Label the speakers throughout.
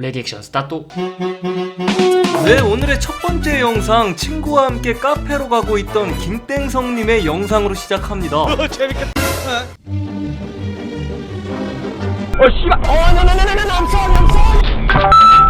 Speaker 1: 레디 액션 스타트
Speaker 2: 네, 오늘의 첫 번째 영상 친구와 함께 카페로 가고 있던 김땡성님의 영상으로 시작합니다.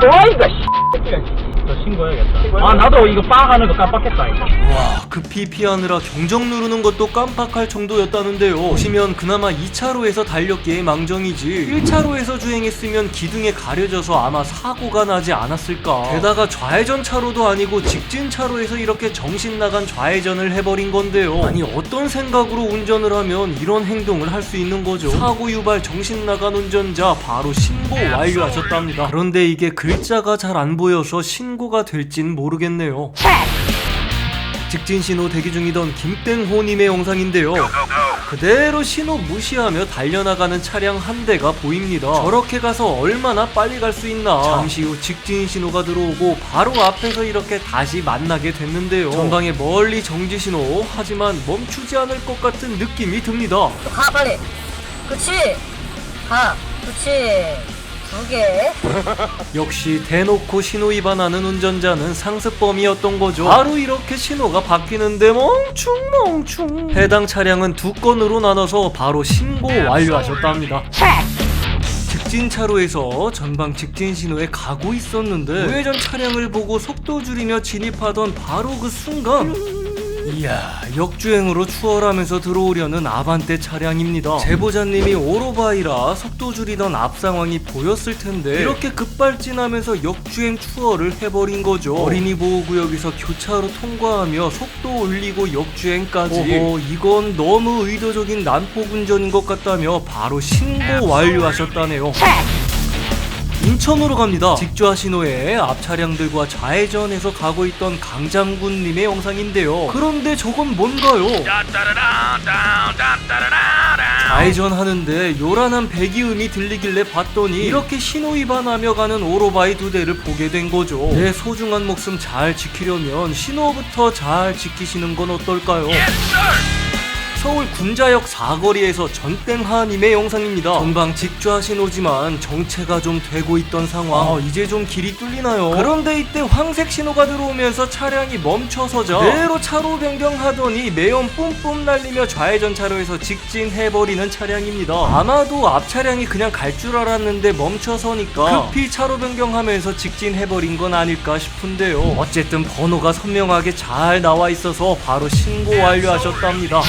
Speaker 3: 저 신고해야겠다. 아 나도 이거 빵 하는 거 깜빡했다 이거.
Speaker 2: 와, 급히 피하느라 경적 누르는 것도 깜빡할 정도였다는데요. 보시면 그나마 2차로에서 달렸기에 망정이지 1차로에서 주행했으면 기둥에 가려져서 아마 사고가 나지 않았을까. 게다가 좌회전 차로도 아니고 직진 차로에서 이렇게 정신 나간 좌회전을 해버린 건데요. 아니 어떤 생각으로 운전을 하면 이런 행동을 할 수 있는 거죠? 사고 유발 정신 나간 운전자 바로 신고 완료하셨답니다. 그런데 이게 글자가 잘 안 보여서 신고가 될진 모르겠네요. 직진 신호 대기 중이던 김땡호님의 영상인데요. 그대로 신호 무시하며 달려나가는 차량 한 대가 보입니다. 저렇게 가서 얼마나 빨리 갈 수 있나. 잠시 후 직진 신호가 들어오고 바로 앞에서 이렇게 다시 만나게 됐는데요. 전방에 멀리 정지 신호, 하지만 멈추지 않을 것 같은 느낌이 듭니다.
Speaker 4: 가 빨리 그치 가 그치 두 개
Speaker 2: 역시 대놓고 신호 위반하는 운전자는 상습범이었던 거죠. 바로 이렇게 신호가 바뀌는데 멍충 멍충. 해당 차량은 두 건으로 나눠서 바로 신고 완료하셨답니다. 직진 차로에서 전방 직진 신호에 가고 있었는데 우회전 차량을 보고 속도 줄이며 진입하던 바로 그 순간 이야 역주행으로 추월하면서 들어오려는 아반떼 차량입니다. 제보자님이 오로바이라 속도 줄이던 앞 상황이 보였을 텐데 이렇게 급발진하면서 역주행 추월을 해버린 거죠. 어린이 보호구역에서 교차로 통과하며 속도 올리고 역주행까지. 어허 이건 너무 의도적인 난폭 운전인 것 같다며 바로 신고 완료하셨다네요 인천으로 갑니다. 직좌 신호에 앞 차량들과 좌회전해서 가고 있던 강장군님의 영상인데요. 그런데 저건 뭔가요? 좌회전 하는데 요란한 배기음이 들리길래 봤더니 이렇게 신호 위반하며 가는 오토바이 두 대를 보게 된 거죠. 내 소중한 목숨 잘 지키려면 신호부터 잘 지키시는 건 어떨까요? 서울 군자역 사거리에서 전땡하님의 영상입니다. 전방 직좌 신호지만 정체가 좀 되고 있던 상황. 아, 이제 좀 길이 뚫리나요? 그런데 이때 황색 신호가 들어오면서 차량이 멈춰서자 그대로 차로 변경하더니 매연 뿜뿜 날리며 좌회전 차로에서 직진해버리는 차량입니다. 아마도 앞 차량이 그냥 갈 줄 알았는데 멈춰서니까 급히 차로 변경하면서 직진해버린 건 아닐까 싶은데요. 어쨌든 번호가 선명하게 잘 나와 있어서 바로 신고 완료하셨답니다.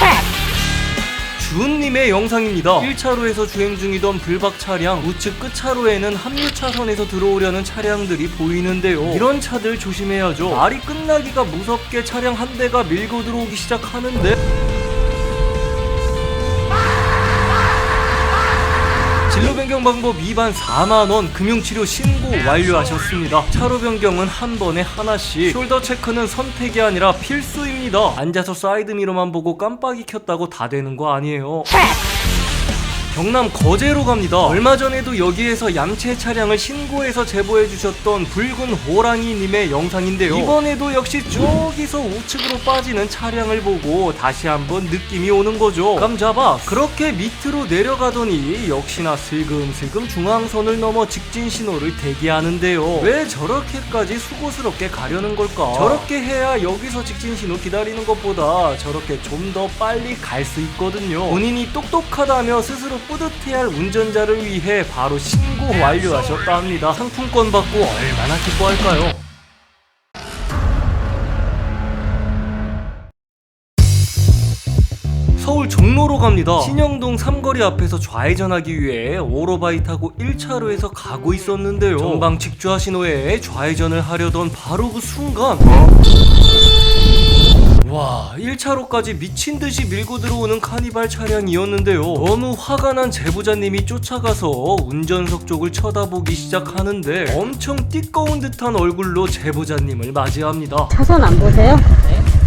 Speaker 2: 주은님의 영상입니다. 1차로에서 주행 중이던 불박 차량 우측 끝차로에는 합류 차선에서 들어오려는 차량들이 보이는데요. 이런 차들 조심해야죠. 말이 끝나기가 무섭게 차량 한 대가 밀고 들어오기 시작하는데 진로 변경 방법 위반 4만원 금융치료 신고 완료하셨습니다. 차로 변경은 한 번에 하나씩 숄더 체크는 선택이 아니라 필수입니다. 앉아서 사이드미러만 보고 깜빡이 켰다고 다 되는 거 아니에요. 경남 거제로 갑니다. 얼마 전에도 여기에서 얌체 차량을 신고해서 제보해 주셨던 붉은 호랑이님의 영상인데요. 이번에도 역시 저기서 우측으로 빠지는 차량을 보고 다시 한번 느낌이 오는 거죠. 감 잡아. 그렇게 밑으로 내려가더니 역시나 슬금슬금 중앙선을 넘어 직진 신호를 대기하는데요. 왜 저렇게까지 수고스럽게 가려는 걸까? 저렇게 해야 여기서 직진 신호 기다리는 것보다 저렇게 좀 더 빨리 갈 수 있거든요. 본인이 똑똑하다며 스스로 뿌듯해할 운전자를 위해 바로 신고 완료하셨다 합니다. 상품권 받고 얼마나 기뻐할까요? 서울 종로로 갑니다. 신영동 삼거리 앞에서 좌회전하기 위해 오토바이 타고 1차로에서 가고 있었는데요. 전방 직주하 신호에 좌회전을 하려던 바로 그 순간 와, 1차로까지 미친 듯이 밀고 들어오는 카니발 차량이었는데요. 너무 화가 난 제보자님이 쫓아가서 운전석 쪽을 쳐다보기 시작하는데 엄청 띠꺼운 듯한 얼굴로 제보자님을 맞이합니다.
Speaker 5: 차선 안 보세요?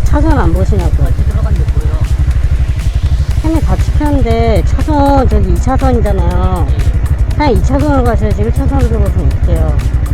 Speaker 5: 차선 안 보시냐고. 캠이 같이 켰는데 차선 저기 2차선이잖아요. 그냥 2차선으로 가셔야지 1차선으로 들어가면 어떡해요. 아, 신고할게요.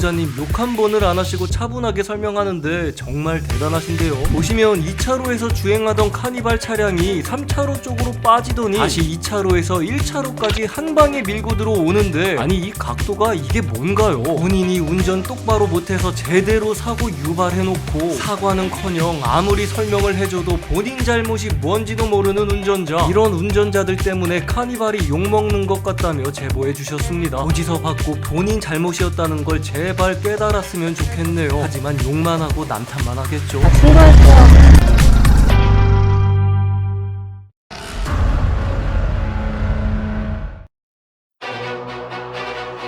Speaker 2: 제보자님 욕 한 번을 안 하시고 차분하게 설명하는데 정말 대단하신데요. 보시면 2차로에서 주행하던 카니발 차량이 3차로 쪽으로 빠지더니 다시 2차로에서 1차로까지 한 방에 밀고 들어오는데 아니 이 각도가 이게 뭔가요? 본인이 운전 똑바로 못해서 제대로 사고 유발해놓고 사과는커녕 아무리 설명을 해줘도 본인 잘못이 뭔지도 모르는 운전자 이런 운전자들 때문에 카니발이 욕먹는 것 같다며 제보해 주셨습니다. 고지서 받고 본인 잘못이었다는 걸 제발 깨달았으면 좋겠네요. 하지만 욕만 하고 남탓만 하겠죠.
Speaker 5: 신고할게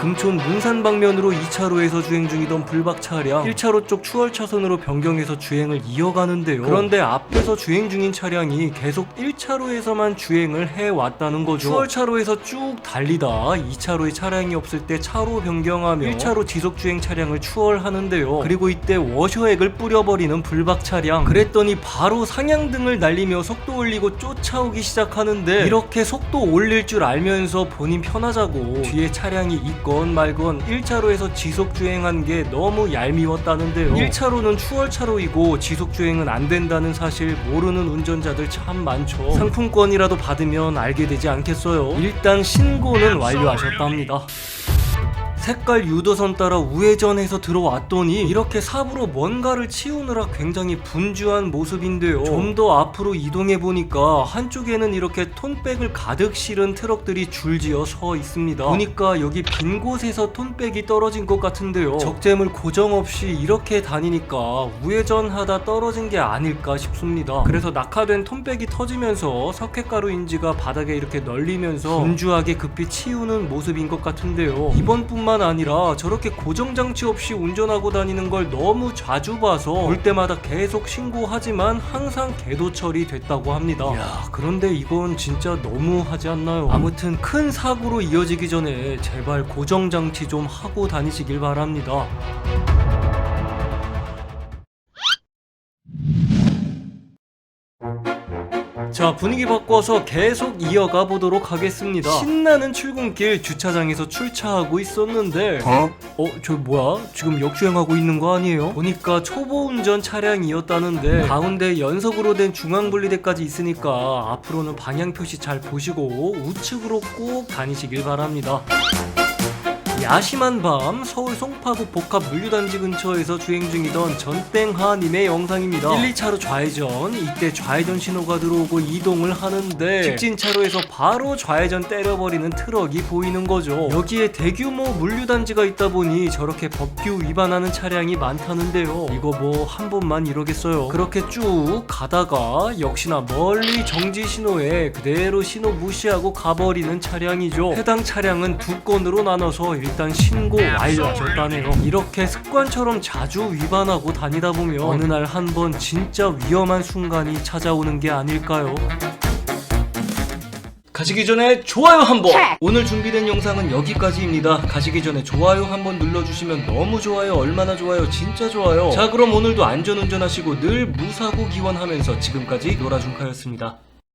Speaker 2: 금촌 문산 방면으로 2차로에서 주행 중이던 불박 차량 1차로 쪽 추월 차선으로 변경해서 주행을 이어가는데요. 그런데 앞에서 주행 중인 차량이 계속 1차로에서만 주행을 해왔다는 거죠. 추월 차로에서 쭉 달리다 2차로에 차량이 없을 때 차로 변경하며 1차로 지속 주행 차량을 추월하는데요. 그리고 이때 워셔액을 뿌려버리는 불박 차량. 그랬더니 바로 상향등을 날리며 속도 올리고 쫓아오기 시작하는데 이렇게 속도 올릴 줄 알면서 본인 편하자고 뒤에 차량이 있건 말건 1차로에서 지속 주행한 게 너무 얄미웠다는데요. 1차로는 추월차로이고 지속 주행은 안 된다는 사실 모르는 운전자들 참 많죠. 상품권이라도 받으면 알게 되지 않겠어요. 일단 신고는 완료하셨답니다. 색깔 유도선 따라 우회전해서 들어왔더니 이렇게 삽으로 뭔가를 치우느라 굉장히 분주한 모습인데요. 좀 더 앞으로 이동해 보니까 한쪽에는 이렇게 톤백을 가득 실은 트럭들이 줄지어 서 있습니다. 보니까 여기 빈 곳에서 톤백이 떨어진 것 같은데요. 적재물 고정 없이 이렇게 다니니까 우회전하다 떨어진 게 아닐까 싶습니다. 그래서 낙하된 톤백이 터지면서 석회가루 인지가 바닥에 이렇게 널리면서 분주하게 급히 치우는 모습인 것 같은데요. 이번뿐만 아니라 저렇게 고정장치 없이 운전하고 다니는 걸 너무 자주 봐서 볼 때마다 계속 신고하지만 항상 계도 처리됐다고 합니다. 야, 그런데 이건 진짜 너무하지 않나요? 아무튼 큰 사고로 이어지기 전에 제발 고정장치 좀 하고 다니시길 바랍니다. 자 분위기 바꿔서 계속 이어가 보도록 하겠습니다 신나는 출근길 주차장에서 출차하고 있었는데 어? 저 뭐야? 지금 역주행하고 있는 거 아니에요? 보니까 초보 운전 차량이었다는데 가운데 연석으로 된 중앙분리대까지 있으니까 앞으로는 방향 표시 잘 보시고 우측으로 꼭 다니시길 바랍니다 야심한 밤 서울 송파구 복합 물류단지 근처에서 주행 중이던 전땡하님의 영상입니다. 1, 2차로 좌회전 이때 좌회전 신호가 들어오고 이동을 하는데 직진 차로에서 바로 좌회전 때려버리는 트럭이 보이는 거죠. 여기에 대규모 물류단지가 있다 보니 저렇게 법규 위반하는 차량이 많다는데요. 이거 뭐 한 번만 이러겠어요. 그렇게 쭉 가다가 역시나 멀리 정지 신호에 그대로 신호 무시하고 가버리는 차량이죠. 해당 차량은 두 건으로 나눠서 일단 신고 완료하셨다네요. 이렇게 습관처럼 자주 위반하고 다니다 보면 어느 날 한 번 진짜 위험한 순간이 찾아오는 게 아닐까요? 가시기 전에 좋아요 한번! 오늘 준비된 영상은 여기까지입니다. 가시기 전에 좋아요 한번 눌러주시면 너무 좋아요, 얼마나 좋아요, 진짜 좋아요. 자, 그럼 오늘도 안전운전하시고 늘 무사고 기원하면서 지금까지 노라준카였습니다.